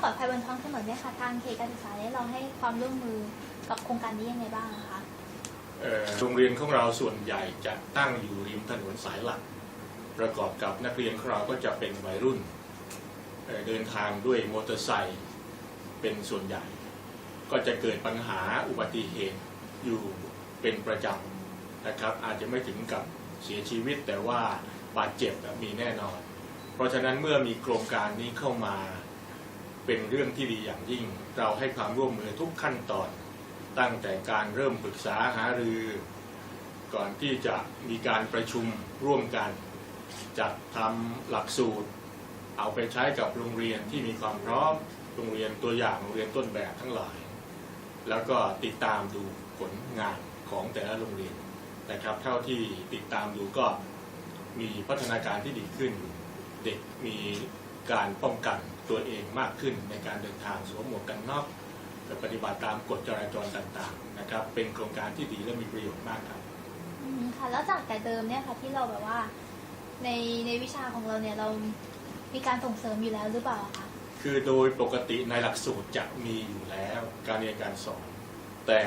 ความปลอดภัยบนท้องถนนเนี่ยค่ะทางเขตการศึกษาเนี่ยเราให้ความร่วมมือกับโครงการนี้ยังไงบ้างคะโรงเรียนของเราส่วนใหญ่จะตั้งอยู่ริมถนนสายหลัก ประกอบกับนักเรียนของเราก็จะเป็นวัยรุ่นเเดินทางด้วยมอเตอร์ไซค์เป็นส่วนใหญ่ ก็จะเกิดปัญหาอุบัติเหตุอยู่เป็นประจำนะครับ อาจจะไม่ถึงกับเสียชีวิตแต่ว่าบาดเจ็บมีแน่นอน เพราะฉะนั้นเมื่อมีโครงการนี้เข้ามา เป็นเรื่องที่ดีอย่างยิ่ง เราให้ความร่วมมือทุกขั้นตอน ตั้งแต่การเริ่มปรึกษาหารือ ก่อนที่จะมีการประชุมร่วมกัน จัดทำหลักสูตร เอาไปใช้กับโรงเรียนที่มีความพร้อมโรงเรียนตัวอย่างโรงเรียนต้นแบบทั้งหลาย แล้วก็ติดตามดูผลงานของแต่ละโรงเรียนนะครับ เท่าที่ติดตามดูก็มีพัฒนาการที่ดีขึ้น เด็กมีการป้องกัน ตัวเองมากขึ้นในการเดินทางสวมหมวกกันน็อกและปฏิบัติตามกฎจราจรต่างๆนะครับ เป็นโครงการที่ดีและมีประโยชน์มากครับอืมค่ะแล้วจากแต่เดิมเนี่ยค่ะที่เราแบบว่า ในในวิชาของเราเนี่ยเรามีการส่งเสริมอยู่แล้วหรือเปล่าคะคือโดยปกติในหลักสูตรจะมีอยู่แล้วการเรียนการสอน แต่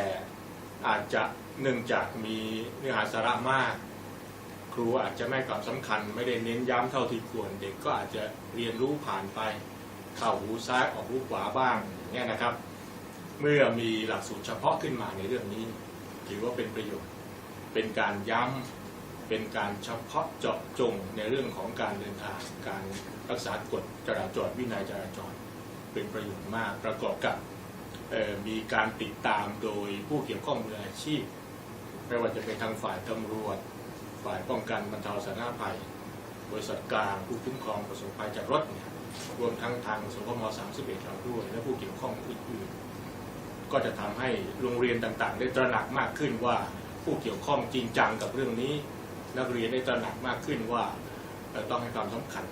อาจจะเนื่องจากมีเนื้อหาสาระมาก ครูอาจจะไม่ให้ความสำคัญ ไม่ได้เน้นย้ำเท่าที่ควรเด็กก็อาจจะเรียนรู้ผ่านไป เข้าหูซ้ายออกหูขวาบ้างเนี่ยนะครับ เมื่อมีหลักสูตรเฉพาะขึ้นมาในเรื่องนี้ ถือว่าเป็นประโยชน์ เป็นการย้ำเป็นการเฉพาะเจาะจงในเรื่องของการเดินทางการรักษากฎจราจรวินัยจราจร เป็นประโยชน์มากประกอบกับมีการติดตามโดยผู้เกี่ยวข้องมืออาชีพ ไม่ว่าจะเป็นทางฝ่ายตำรวจ ฝ่ายป้องกันบรรเทาสาธารณภัย บริษัทกลางผู้คุ้มครองประสบภัยจากรถเนี่ยรวมทั้งทางสพม31เราด้วย และผู้เกี่ยวข้องอื่นๆ ก็จะทำให้โรงเรียนต่างๆ ได้ตระหนักมากขึ้นว่าผู้เกี่ยวข้องจริงจังกับเรื่องนี้ นักเรียนได้ตระหนักมากขึ้นว่าต้องให้ความสำคัญ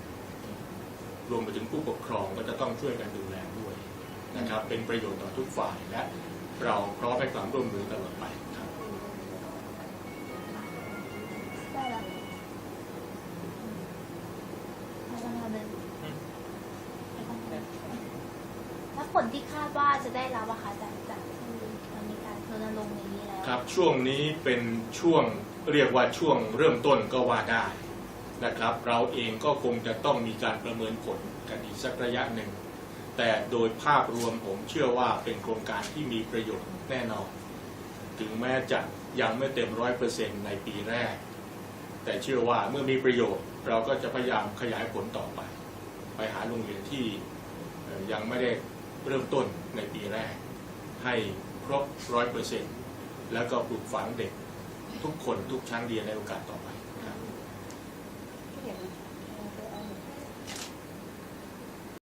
รวมไปถึงผู้ปกครองก็จะต้องช่วยกันดูแลด้วยนะครับเป็นประโยชน์ต่อทุกฝ่ายและเราพร้อมให้ความร่วมมือตลอดไป ผลที่คาดว่าจะได้รับอะคะจากจากที่เรามีการรณรงค์อย่างนี้แล้วครับช่วงนี้เป็นช่วงเรียกว่าช่วงเริ่มต้นก็ว่าได้นะครับ เราเองก็คงจะต้องมีการประเมินผลกันอีกสักระยะหนึ่ง แต่โดยภาพรวมผมเชื่อว่าเป็นโครงการที่มีประโยชน์แน่นอน ถึงแม้จะยังไม่เต็มร้อยเปอร์เซ็นต์ในปีแรก แต่เชื่อว่าเมื่อมีประโยชน์ เราก็จะพยายามขยายผลต่อไป ไปหาโรงเรียนที่ยังไม่ได้ เริ่มต้นในปีแรก ให้ครบร้อยเปอร์เซ็นต์แล้วก็ปลูกฝังเด็กทุกคนทุกชั้นเรียนในโอกาสต่อไปครับ